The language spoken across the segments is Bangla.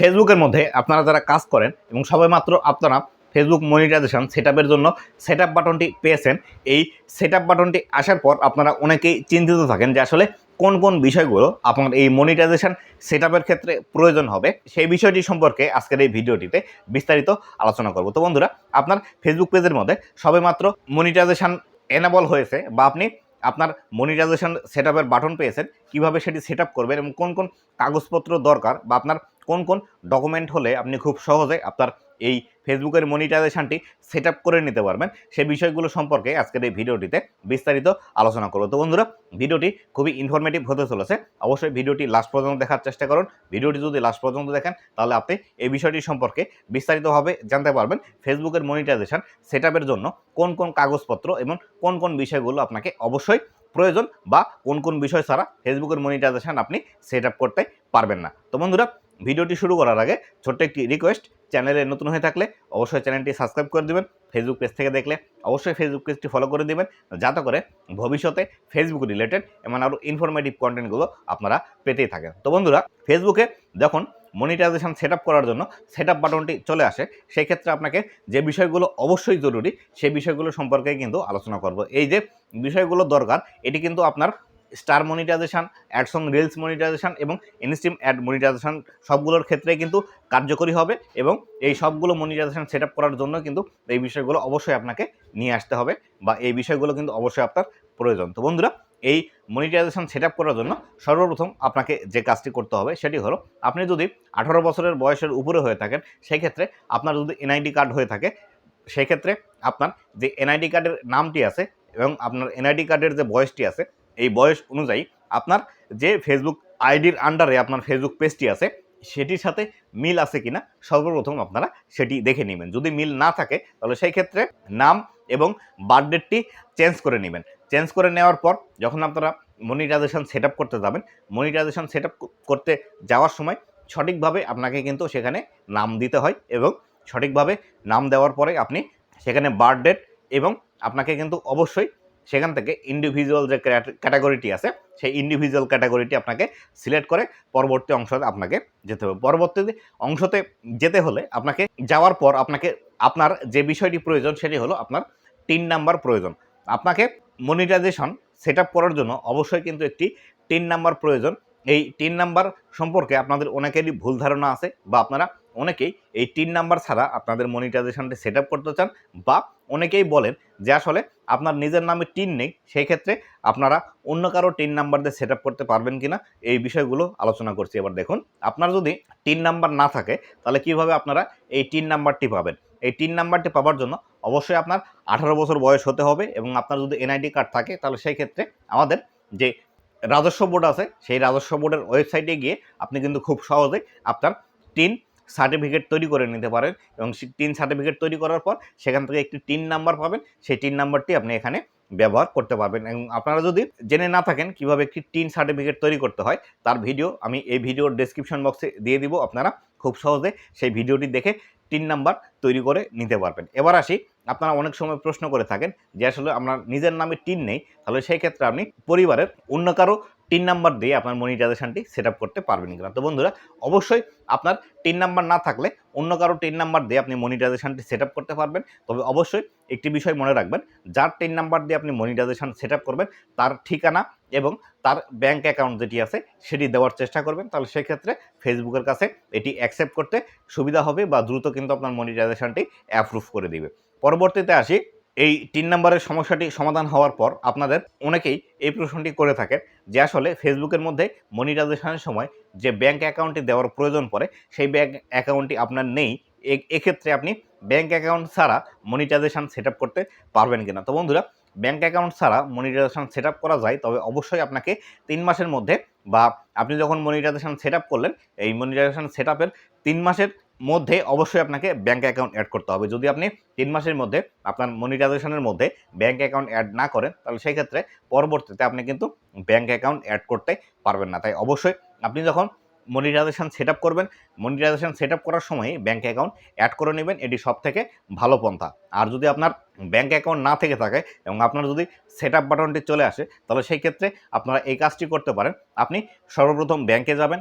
ফেসবুকের মধ্যে আপনারা যারা কাজ করেন এবং সবাই মাত্র আপনারা ফেসবুক মনিটাইজেশন সেট জন্য সেট বাটনটি পেয়েছেন, এই সেট বাটনটি আসার পর আপনারা অনেকেই চিন্তিত থাকেন যে আসলে কোন কোন বিষয়গুলো আপনার এই মনিটাইজেশন সেট ক্ষেত্রে প্রয়োজন হবে, সেই বিষয়টি সম্পর্কে আজকের এই ভিডিওটিতে বিস্তারিত আলোচনা করব। তো বন্ধুরা, আপনার ফেসবুক পেজের মধ্যে সবেমাত্র মনিটাইজেশন এনেবল হয়েছে বা আপনি আপনার মনিটাইজেশন সেট বাটন পেয়েছেন, কীভাবে সেটি সেট করবেন এবং কোন কোন কাগজপত্র দরকার বা আপনার কোন কোন ডকুমেন্ট হলে আপনি খুব সহজে আপনার এই ফেসবুকের মনিটাইজেশনটি সেট করে নিতে পারবেন সেই বিষয়গুলো সম্পর্কে আজকের এই ভিডিওটিতে বিস্তারিত আলোচনা করব। তো বন্ধুরা, ভিডিওটি খুবই ইনফরমেটিভ হতে চলেছে। অবশ্যই ভিডিওটি লাস্ট পর্যন্ত দেখার চেষ্টা করুন। ভিডিওটি যদি লাস্ট পর্যন্ত দেখেন, তাহলে আপনি এই বিষয়টি সম্পর্কে বিস্তারিতভাবে জানতে পারবেন ফেসবুকের মনিটাইজেশন সেট জন্য কোন কোন কাগজপত্র এবং কোন কোন বিষয়গুলো আপনাকে অবশ্যই প্রয়োজন বা কোন কোন বিষয় ছাড়া ফেসবুকের মনিটাইজেশন আপনি সেট আপ করতে পারবেন না। তো বন্ধুরা, ভিডিওটি শুরু করার আগে ছোট্ট একটি রিকোয়েস্ট চ্যানেলে নতুন হয়ে থাকলে অবশ্যই চ্যানেলটি সাবস্ক্রাইব করে দেবেন ফেসবুক পেজ থেকে দেখলে অবশ্যই ফেসবুক পেজটি ফলো করে দেবেন, যাতে করে ভবিষ্যতে ফেসবুক রিলেটেড এমন আরও ইনফরমেটিভ কন্টেন্টগুলো আপনারা পেতেই থাকেন। তো বন্ধুরা ফেসবুকে যখন মনিটাইজেশন সেট করার জন্য সেট বাটনটি চলে আসে। সেই ক্ষেত্রে আপনাকে যে বিষয়গুলো অবশ্যই জরুরি, সেই বিষয়গুলো সম্পর্কে কিন্তু আলোচনা করব। এই যে বিষয়গুলো দরকার, এটি কিন্তু আপনার স্টার মনিটাইজেশান অ্যাডসং রিলস মনিটাইজেশান এবং ইনস্ট্রিম অ্যাড মনিটাইজেশান সবগুলোর ক্ষেত্রে কিন্তু কার্যকরী হবে এবং এই সবগুলো মনিটাইজেশন সেট করার জন্য কিন্তু এই বিষয়গুলো অবশ্যই আপনাকে নিয়ে আসতে হবে বা এই বিষয়গুলো কিন্তু অবশ্যই আপনার প্রয়োজন। তো বন্ধুরা এই মনিটাইজেশন সেট আপ করার জন্য সর্বপ্রথম আপনাকে যে কাজটি করতে হবে সেটি হলো আপনি যদি আঠারো বছরের বয়সের উপরে হয়ে থাকেন সেই ক্ষেত্রে আপনার যদি এনআইডি কার্ড হয়ে থাকে সেই ক্ষেত্রে আপনার যে এনআইডি কার্ডের নামটি আছে এবং আপনার এনআইডি কার্ডের যে বয়সটি আছে, এই বয়স অনুযায়ী আপনার যে ফেসবুক আইডির আন্ডারে আপনার ফেসবুক পেজটি আছে, সেটির সাথে মিল আছে কিনা সর্বপ্রথম আপনারা সেটি দেখে নেবেন। যদি মিল না থাকে, তাহলে সেই ক্ষেত্রে নাম এবং বার্থডেটটি চেঞ্জ করে নেবেন। চেঞ্জ করে নেওয়ার পর যখন আপনারা মনিটাইজেশন সেট করতে যাবেন, মনিটাইজেশন সেট করতে যাওয়ার সময় সঠিকভাবে আপনাকে কিন্তু সেখানে নাম দিতে হয় এবং সঠিকভাবে নাম দেওয়ার পরে আপনি সেখানে বার্থডেট এবং আপনাকে কিন্তু অবশ্যই সেখান থেকে ইন্ডিভিজুয়াল যে ক্যাটাগরিটি আছে, সেই ইন্ডিভিজুয়াল ক্যাটাগরিটি আপনাকে সিলেক্ট করে পরবর্তী অংশতে আপনাকে যেতে হবে। পরবর্তী অংশতে যেতে হলে আপনাকে যাওয়ার পর আপনাকে আপনার যে বিষয়টি প্রয়োজন সেটি হলো আপনার তিন নাম্বার প্রয়োজন। আপনাকে মনিটাইজেশন সেট করার জন্য অবশ্যই কিন্তু একটি তিন নাম্বার প্রয়োজন। এই তিন নাম্বার সম্পর্কে আপনাদের অনেকেরই ভুল ধারণা আছে বা আপনারা অনেকেই এই তিন নাম্বার ছাড়া আপনাদের মনিটাইজেশনটি সেট করতে চান বা অনেকেই বলেন যে আসলে আপনার নিজের নামে টিন নেই, সেই ক্ষেত্রে আপনারা অন্য কারও টিন নাম্বার দিয়ে সেট করতে পারবেন কিনা এই বিষয়গুলো আলোচনা করছি। এবার দেখুন, আপনার যদি টিন নাম্বার না থাকে, তাহলে কীভাবে আপনারা এই টিন নাম্বারটি পাবেন? এই টিন নাম্বারটি পাওয়ার জন্য অবশ্যই আপনার আঠারো বছর বয়স হতে হবে এবং আপনার যদি এনআইডি কার্ড থাকে, তাহলে সেই ক্ষেত্রে আমাদের যে রাজস্ব বোর্ড আছে, সেই রাজস্ব বোর্ডের ওয়েবসাইটে গিয়ে আপনি কিন্তু খুব সহজে আপনার টিন সার্টিফিকেট তৈরি করে নিতে পারেন এবং টিন সার্টিফিকেট তৈরি করার পর সেখান থেকে একটি টিন নাম্বার পাবেন। সেই টিন নাম্বারটি আপনি এখানে ব্যবহার করতে পারবেন এবং আপনারা যদি জেনে না থাকেন কীভাবে একটি টিন সার্টিফিকেট তৈরি করতে হয়, তার ভিডিও আমি এই ভিডিওর ডেসক্রিপশন বক্সে দিয়ে দিব। আপনারা খুব সহজে সেই ভিডিওটি দেখে টিন নাম্বার তৈরি করে নিতে পারবেন। এবার আসি, আপনারা অনেক সময় প্রশ্ন করে থাকেন যে আসলে আপনার নিজের নামে টিন নেই, তাহলে সেই ক্ষেত্রে আপনি পরিবারের অন্য কারও টিন নাম্বার দিয়ে আপনার মনিটাইজেশনটি সেট আপ করতে পারবেন কিনা। তো বন্ধুরা, অবশ্যই আপনার টিন নাম্বার না থাকলে অন্য কারও টিন নাম্বার দিয়ে আপনি মনিটাইজেশনটি সেট আপ করতে পারবেন। তবে অবশ্যই একটি বিষয় মনে রাখবেন, যার টিন নাম্বার দিয়ে আপনি মনিটাইজেশন সেট আপ করবেন, তার ঠিকানা এবং তার ব্যাঙ্ক অ্যাকাউন্ট যেটি আছে, সেটি দেওয়ার চেষ্টা করবেন। তাহলে সেক্ষেত্রে ফেসবুকের কাছে এটি অ্যাকসেপ্ট করতে সুবিধা হবে বা দ্রুত কিন্তু আপনার মনিটাইজেশনটি অ্যাপ্রুভ করে দিবে। পরবর্তীতে আসি এই তিন নম্বরের সমস্যাটি সমাধান হওয়ার পর আপনাদের অনেকেই এই প্রশ্নটি করে থাকেন যে আসলে ফেসবুকের মধ্যে মনিটাইজেশনের সময় যে ব্যাঙ্ক অ্যাকাউন্টটি দেওয়ার প্রয়োজন পড়ে, সেই ব্যাঙ্ক অ্যাকাউন্টটি আপনার নেই। এক্ষেত্রে আপনি ব্যাঙ্ক অ্যাকাউন্ট ছাড়া মনিটাইজেশন সেট করতে পারবেন কিনা? তো বন্ধুরা ব্যাঙ্ক অ্যাকাউন্ট ছাড়া মনিটাইজেশন সেট করা যায়, তবে অবশ্যই আপনাকে তিন মাসের মধ্যে বা আপনি যখন মনিটাইজেশন সেট করলেন, এই মনিটাইজেশন সেট তিন মাসের মধ্যে অবশ্যই আপনাকে ব্যাঙ্ক অ্যাকাউন্ট অ্যাড করতে হবে। যদি আপনি তিন মাসের মধ্যে আপনার মনিটাইজেশনের মধ্যে ব্যাঙ্ক অ্যাকাউন্ট অ্যাড না করেন, তাহলে সেই ক্ষেত্রে পরবর্তীতে আপনি কিন্তু ব্যাঙ্ক অ্যাকাউন্ট অ্যাড করতে পারবেন না। তাই অবশ্যই আপনি যখন মনিটাইজেশন সেট করবেন। মনিটাইজেশন সেট করার সময় ব্যাঙ্ক অ্যাকাউন্ট অ্যাড করে নেবেন। এটি সব থেকে ভালো পন্থা। আর যদি আপনার ব্যাঙ্ক অ্যাকাউন্ট না থেকে থাকে এবং আপনার যদি সেট আপ বাটনটি চলে আসে, তাহলে সেই ক্ষেত্রে আপনারা এই কাজটি করতে পারেন। আপনি সর্বপ্রথম ব্যাংকে যাবেন।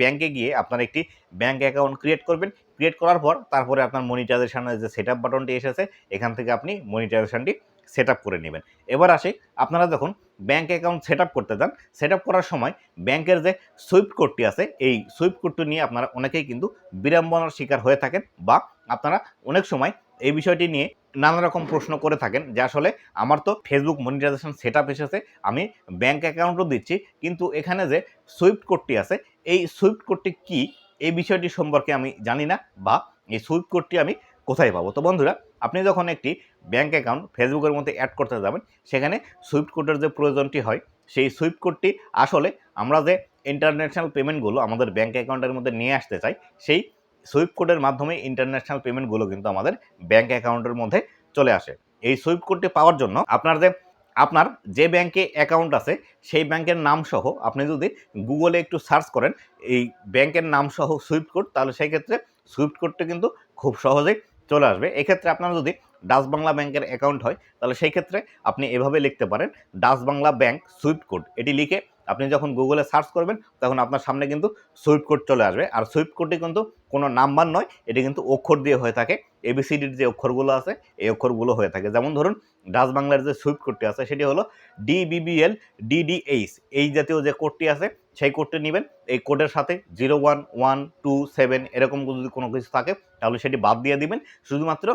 ব্যাংকে গিয়ে আপনার একটি ব্যাঙ্ক অ্যাকাউন্ট ক্রিয়েট করবেন। ক্রিয়েট করার পর তারপরে আপনার মনিটাইজেশনের যে সেট আপ বাটনটি এসেছে, এখান থেকে আপনি মনিটাইজেশনটি সেট করে নেবেন। এবার আসি, আপনারা যখন ব্যাঙ্ক অ্যাকাউন্ট সেট করতে যান সেট করার সময় ব্যাংকের যে সুইফট কোডটি আছে, এই সুইফট কোডটি নিয়ে আপনারা অনেকেই কিন্তু বিড়ম্বনার শিকার হয়ে থাকেন বা আপনারা অনেক সময় এই বিষয়টি নিয়ে নানা রকম প্রশ্ন করে থাকেন, যে আসলে আমার তো ফেসবুক মনিটাইজেশন সেট আপ এসেছে, আমি ব্যাঙ্ক অ্যাকাউন্টও দিচ্ছি, কিন্তু এখানে যে সুইফট কোডটি আছে, এই সুইফট কোডটি কি, এই বিষয়টি সম্পর্কে আমি জানি না বা এই সুইফট কোডটি আমি কোথায় পাবো? তো বন্ধুরা, আপনি যখন একটি ব্যাঙ্ক অ্যাকাউন্ট ফেসবুকের মধ্যে অ্যাড করতে যাবেন। সেখানে সুইফট কোডের যে প্রয়োজনটি হয়, সেই সুইফট কোডটি আসলে আমরা যে ইন্টারন্যাশনাল পেমেন্টগুলো আমাদের ব্যাঙ্ক অ্যাকাউন্টের মধ্যে নিয়ে আসতে চাই, সেই সুইফট কোডের মাধ্যমে ইন্টারন্যাশনাল পেমেন্টগুলো কিন্তু আমাদের ব্যাঙ্ক অ্যাকাউন্টের মধ্যে চলে আসে। এই সুইফট কোডটি পাওয়ার জন্য আপনার যে আপনার যে ব্যাংকে অ্যাকাউন্ট আছে, সেই ব্যাংকের নাম সহ আপনি যদি গুগলে একটু সার্চ করেন, এই ব্যাংকের নাম সহ সুইফট কোড তাহলে সেই ক্ষেত্রে সুইফট কোডটা কিন্তু খুব সহজেই চলে আসবে। এক্ষেত্রে আপনারা যদি ডাচ বাংলা ব্যাংকের অ্যাকাউন্ট হয়, তাহলে সেই ক্ষেত্রে আপনি এভাবে লিখতে পারেন Dutch Bangla bank swift code এটি লিখে আপনি যখন গুগলে সার্চ করবেন, তখন আপনার সামনে কিন্তু সুইফট কোড চলে আসবে। আর সুইফট কোডটি কিন্তু কোনো নাম্বার নয়, এটি কিন্তু অক্ষর দিয়ে হয়ে থাকে। এবিসিডির যে অক্ষরগুলো আছে, এই অক্ষরগুলো হয়ে থাকে। যেমন ধরুন, ডাচ বাংলার যে সুইফট কোডটি আছে, সেটি হলো ডিবিবিএল ডিডিএইচ এই জাতীয় যে কোডটি আছে, সেই কোডটি নেবেন। এই কোডের সাথে zero one one two seven এরকম যদি কোনো কিছু থাকে, তাহলে সেটি বাদ দিয়ে দিবেন। শুধুমাত্র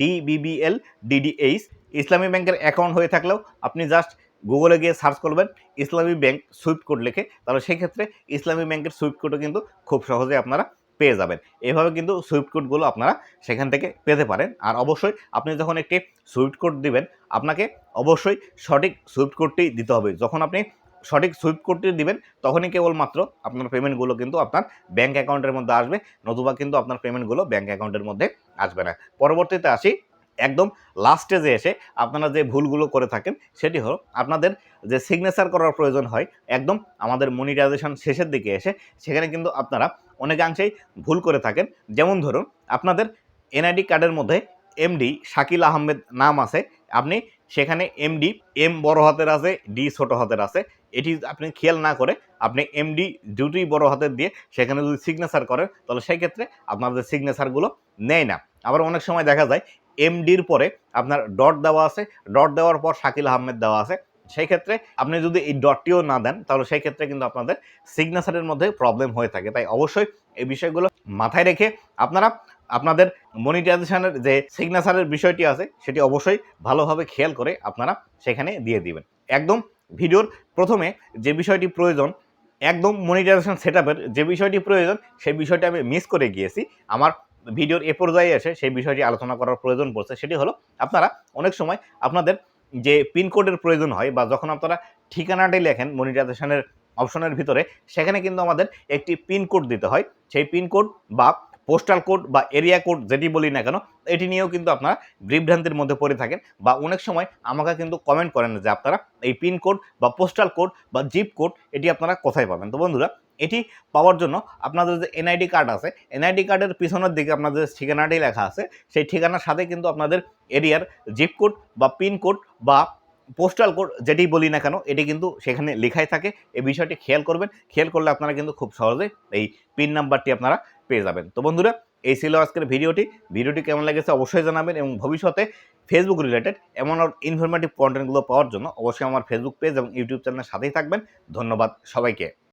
ডিবিবিএল ডিডিএইচ ইসলামী ব্যাংকের অ্যাকাউন্ট হয়ে থাকলেও আপনি জাস্ট গুগলে গিয়ে সার্চ করবেন ইসলামী ব্যাংক সুইফট কোড লিখে, তাহলে সেই ক্ষেত্রে ইসলামী ব্যাংকের সুইফট কোডও কিন্তু খুব সহজে আপনারা পেয়ে যাবেন। এভাবে কিন্তু সুইফট কোডগুলো আপনারা সেখান থেকে পেতে পারেন। আর অবশ্যই আপনি যখন একটি সুইফট কোড দিবেন, আপনাকে অবশ্যই সঠিক সুইফট কোডটি দিতে হবে। যখন আপনি সঠিক সুইফট কোডটি দিবেন, তখনই কেবলমাত্র আপনার পেমেন্টগুলো কিন্তু আপনার ব্যাঙ্ক অ্যাকাউন্টের মধ্যে আসবে, নতুবা কিন্তু আপনার পেমেন্টগুলো ব্যাঙ্ক অ্যাকাউন্টের মধ্যে আসবে না। পরবর্তীতে আসি একদম লাস্টে যে এসে আপনারা যে ভুলগুলো করে থাকেন, সেটি হলো আপনাদের যে সিগনেচার করার প্রয়োজন হয়, একদম আমাদের মনিটাইজেশন শেষের দিকে এসে সেখানে কিন্তু আপনারা অনেকাংশেই ভুল করে থাকেন। যেমন ধরুন, আপনাদের এনআইডি কার্ডের মধ্যে এমডি শাকিল আহমেদ নাম আছে, আপনি সেখানে এমডি এম বড় হাতের আছে ডি ছোট হাতের আছে, এটি আপনি খেয়াল না করে আপনি এমডি দুটি বড় হাতের দিয়ে সেখানে যদি সিগনেচার করেন, তাহলে সেই ক্ষেত্রে আপনাদের সিগনেচারগুলো নেয় না। আবার অনেক সময় দেখা যায় এমডির পরে আপনার ডট দেওয়া আছে। ডট দেওয়ার পর শাকিল আহমেদ দেওয়া আছে। সেই ক্ষেত্রে আপনি যদি এই ডটটিও না দেন, তাহলে সেই ক্ষেত্রে কিন্তু আপনাদের সিগনেচারের মধ্যে প্রবলেম হয়ে থাকে। তাই অবশ্যই এই বিষয়গুলো মাথায় রেখে আপনারা আপনাদের মনিটাইজেশনের যে সিগনেচারের বিষয়টি আছে, সেটি অবশ্যই ভালোভাবে খেয়াল করে আপনারা সেখানে দিয়ে দিবেন। একদম ভিডিওর প্রথমে যে বিষয়টি প্রয়োজন, একদম মনিটাইজেশন সেট যে বিষয়টি প্রয়োজন, সেই বিষয়টি আমি মিস করে গিয়েছি। আমার ভিডিওর এ পর্যায়ে এসে সেই বিষয়টি আলোচনা করার প্রয়োজন পড়ছে, সেটি হলো আপনারা অনেক সময় আপনাদের যে পিনকোডের প্রয়োজন হয় বা যখন আপনারা ঠিকানাটি লেখেন মনিটাইজেশনের অপশনের ভিতরে, সেখানে কিন্তু আমাদের একটি পিনকোড দিতে হয়। সেই পিনকোড বা পোস্টাল কোড বা এরিয়া কোড যেটি বলি না কেন, এটি নিয়েও কিন্তু আপনারা বিভ্রান্তির মধ্যে পড়ে থাকেন বা অনেক সময় আমাকে কিন্তু কমেন্ট করেন যে আপনারা এই পিনকোড বা পোস্টাল কোড বা জিপ কোড এটি আপনারা কোথায় পাবেন। তো বন্ধুরা এটি পাওয়ার জন্য আপনাদের যে এনআইডি কার্ড আছে এনআইডি কার্ডের পিছনের দিকে আপনাদের ঠিকানাটি লেখা আছে, সেই ঠিকানার সাথে কিন্তু আপনাদের এরিয়ার জিপ কোড বা পিন কোড বা পোস্টাল কোড যেটি বলি না কেন, এটি কিন্তু সেখানে লেখাই থাকে। এই বিষয়টি খেয়াল করবেন। খেয়াল করলে আপনারা কিন্তু খুব সহজে এই পিন নাম্বারটি আপনারা পেয়ে যাবেন। তো বন্ধুরা, এই ছিল আজকের ভিডিওটি। ভিডিওটি কেমন লেগেছে অবশ্যই জানাবেন এবং ভবিষ্যতে ফেসবুক রিলেটেড এমন ইনফরমেটিভ কন্টেন্টগুলো পাওয়ার জন্য অবশ্যই আমার ফেসবুক পেজ এবং ইউটিউব চ্যানেলের সাথেই থাকবেন। ধন্যবাদ সবাইকে।